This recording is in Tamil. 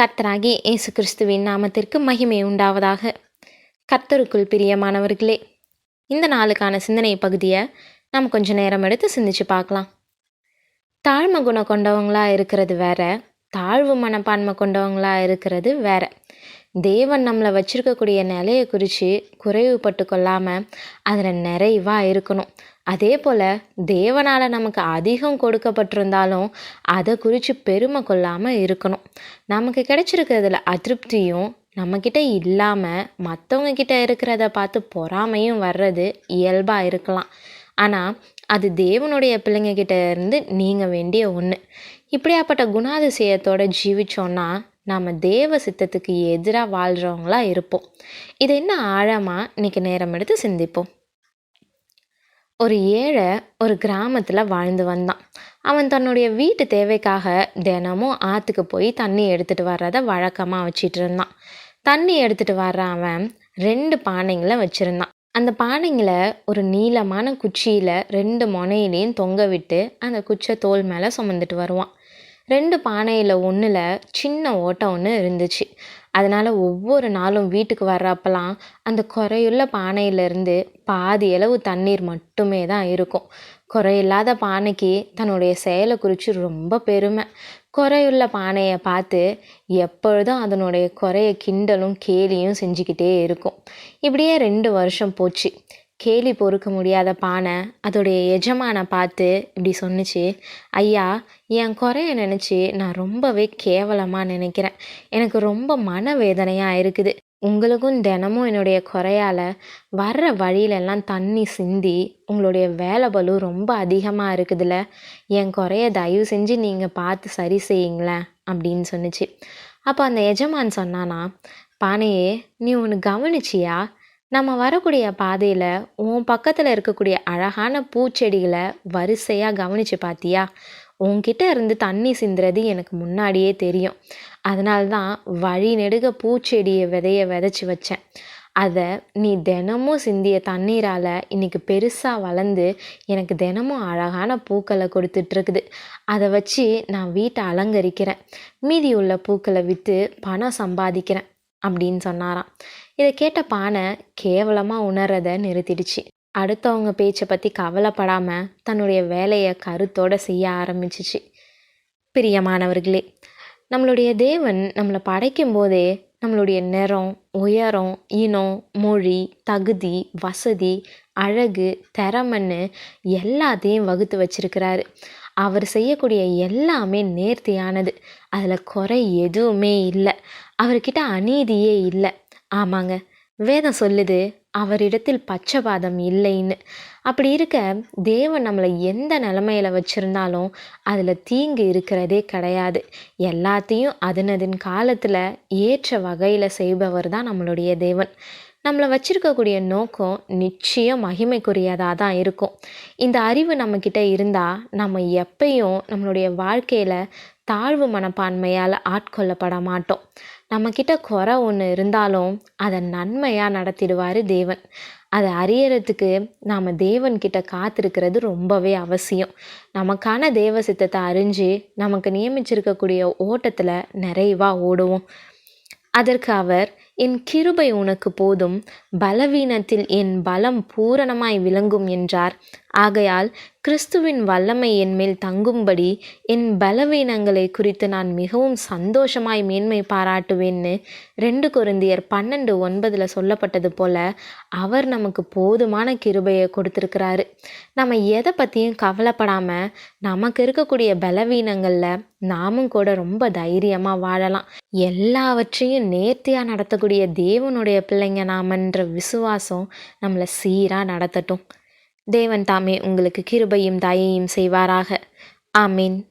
கர்த்தராகி இயேசு கிறிஸ்துவின் நாமத்திற்கு மகிமை உண்டாவதாக. கர்த்தருக்குள் பிரியமானவர்களே இந்த நாளுக்கான சிந்தனை பகுதியை நம்ம கொஞ்ச நேரம் எடுத்து சிந்திச்சு பார்க்கலாம். தாழ்மை குணம் கொண்டவங்களா இருக்கிறது வேற தாழ்வு மனப்பான்மை கொண்டவங்களா இருக்கிறது வேற. தேவன் நம்மளை வச்சிருக்கக்கூடிய நிலையை குறித்து குறைவுபட்டு கொள்ளாமல் அதில் நிறைவாக இருக்கணும். அதே போல் தேவனால் நமக்கு அதிகம் கொடுக்கப்பட்டிருந்தாலும் அதை குறித்து பெருமை கொள்ளாமல் இருக்கணும். நமக்கு கிடைச்சிருக்கிறதுல அதிருப்தியும் நம்மக்கிட்ட இல்லாமல் மற்றவங்க கிட்ட இருக்கிறத பார்த்து பொறாமையும் வர்றது இயல்பாக இருக்கலாம். ஆனால் அது தேவனுடைய பிள்ளைங்க கிட்ட இருந்து நீங்க வேண்டிய ஒன்று இப்படியாப்பட்ட குணாதிசயத்தோட ஜீவிச்சோன்னா நாம் தேவ சித்தத்துக்கு எதிராக வாழ்கிறவங்களா இருப்போம். இதை என்ன ஆழமாக இன்றைக்கி நேரம் எடுத்து சிந்திப்போம். ஒரு ஏழை ஒரு கிராமத்தில் வாழ்ந்து வந்தான். அவன் தன்னுடைய வீட்டு தேவைக்காக தினமும் ஆற்றுக்கு போய் தண்ணி எடுத்துகிட்டு வர்றதை வழக்கமாக வச்சிட்டு இருந்தான். தண்ணி எடுத்துகிட்டு வர்ற அவன் ரெண்டு பானைங்களை வச்சுருந்தான். அந்த பானைங்களை ஒரு நீளமான குச்சியில் ரெண்டு முனையிலையும் தொங்க விட்டு அந்த குச்சை தோல் மேலே சுமந்துட்டு வருவான். ரெண்டு பானையில் ஒன்றில் சின்ன ஓட்டை ஒன்று இருந்துச்சு. அதனால் ஒவ்வொரு நாளும் வீட்டுக்கு வர்றப்பெல்லாம் அந்த குறையுள்ள பானையிலேருந்து பாதி அளவு தண்ணீர் மட்டுமே தான் இருக்கும். குறையில்லாத பானைக்கு தன்னுடைய செயலை குறித்து ரொம்ப பெருமை. குறையுள்ள பானையை பார்த்து எப்பொழுதும் அதனுடைய குறைய கிண்டலும் கேலியும் செஞ்சுக்கிட்டே இருக்கும். இப்படியே ரெண்டு வருஷம் போச்சு. கேலி பொறுக்க முடியாத பானை அதோடைய எஜமானை பார்த்து இப்படி சொன்னுச்சு ஐயா என் குறைய நினச்சி நான் ரொம்பவே கேவலமாக நினைக்கிறேன். எனக்கு ரொம்ப மனவேதனையாக இருக்குது. உங்களுக்கும் தினமும் என்னுடைய குறையால் வர்ற வழியிலெல்லாம் தண்ணி சிந்தி உங்களுடைய வேலை பலு ரொம்ப அதிகமாக இருக்குதுல்ல என் குறைய தயவு செஞ்சு நீங்கள் பார்த்து சரி செய்யுங்களேன் அப்படின்னு சொன்னிச்சு. அப்போ அந்த எஜமான் சொன்னானா பானையே நீ ஒன்று கவனிச்சியா? நம்ம வரக்கூடிய பாதையில் உன் பக்கத்தில் இருக்கக்கூடிய அழகான பூச்செடிகளை வரிசையாக கவனித்து பார்த்தியா உன்கிட்ட இருந்து தண்ணி சிந்துறது எனக்கு முன்னாடியே தெரியும். அதனால தான் வழி நெடுக பூச்செடியை விதைய விதைச்சி வச்சேன். அதை நீ தினமும் சிந்திய தண்ணீரால் இன்றைக்கி பெருசாக வளர்ந்து எனக்கு தினமும் அழகான பூக்களை கொடுத்துட்ருக்குது. அதை வச்சு நான் வீட்டை அலங்கரிக்கிறேன். மீதி உள்ள பூக்களை விற்று பணம் சம்பாதிக்கிறேன். அப்படின்னு சொன்னாராம். இதை கேட்ட பானை கேவலமாக உணர்றதை நிறுத்திடுச்சு. அடுத்தவங்க பேச்சை பற்றி கவலைப்படாமல் தன்னுடைய வேலையை கருத்தோடு செய்ய ஆரம்பிச்சிச்சு. பிரியமானவர்களே நம்மளுடைய தேவன் நம்மளை படைக்கும் போதே நம்மளுடைய நிறம் உயரம் இனம் மொழி தகுதி வசதி அழகு திறமன்னு எல்லாத்தையும் வகுத்து வச்சிருக்கிறாரு. அவர் செய்யக்கூடிய எல்லாமே நேர்த்தியானது. அதில் குறை எதுவுமே இல்லை. அவர்கிட்ட அநீதியே இல்லை. ஆமாங்க. வேதம் சொல்லுது அவரிடத்தில் பச்சபாதம் இல்லைன்னு. அப்படி இருக்க தேவன் நம்மளை எந்த நிலமையில வச்சுருந்தாலும் அதில் தீங்கு இருக்கிறதே கிடையாது. எல்லாத்தையும் அதனதின் காலத்தில் ஏற்ற வகையில் செய்பவர் தான் நம்மளுடைய தேவன். நம்மளை வச்சிருக்கக்கூடிய நோக்கம் நிச்சயம் மகிமைக்குரியதாக தான் இருக்கும். இந்த அறிவு நம்மக்கிட்ட இருந்தால் நம்ம எப்பயும் நம்மளுடைய வாழ்க்கையில் தாழ்வு மனப்பான்மையால் ஆட்கொள்ளப்பட மாட்டோம். நம்மக்கிட்ட குறை ஒன்று இருந்தாலும் அதை நன்மையாக நடத்திடுவார் தேவன். அதை அறியறதுக்கு நாம் தேவன்கிட்ட காத்திருக்கிறது ரொம்பவே அவசியம். நமக்கான தேவ சித்தத்தை அறிஞ்சு நமக்கு நியமிச்சிருக்கக்கூடிய ஓட்டத்தில் நிறைவாக ஓடுவோம். அதற்கு அவர் என் கிருபை உனக்கு போதும். பலவீனத்தில் என் பலம் பூரணமாய் விளங்கும் என்றார். ஆகையால் கிறிஸ்துவின் வல்லமை என்மேல் தங்கும்படி என் பலவீனங்களை குறித்து நான் மிகவும் சந்தோஷமாய் மேன்மை பாராட்டுவேன்னு ரெண்டு குருந்தியர் பன்னெண்டு ஒன்பதில் சொல்லப்பட்டது போல அவர் நமக்கு போதுமான கிருபையை கொடுத்துருக்கிறாரு. நம்ம எதை பற்றியும் கவலைப்படாமல் நமக்கு இருக்கக்கூடிய பலவீனங்களில் நாமும் கூட ரொம்ப தைரியமாக வாழலாம். எல்லாவற்றையும் நேர்த்தியாக நடத்தக்கூடிய தேவனுடைய பிள்ளைங்க நாமன்ற விசுவாசம் நம்மளை சீராக நடத்தட்டும். தேவன் தாமே உங்களுக்கு கிருபையும் தயையும் செய்வாராக. ஆமீன்.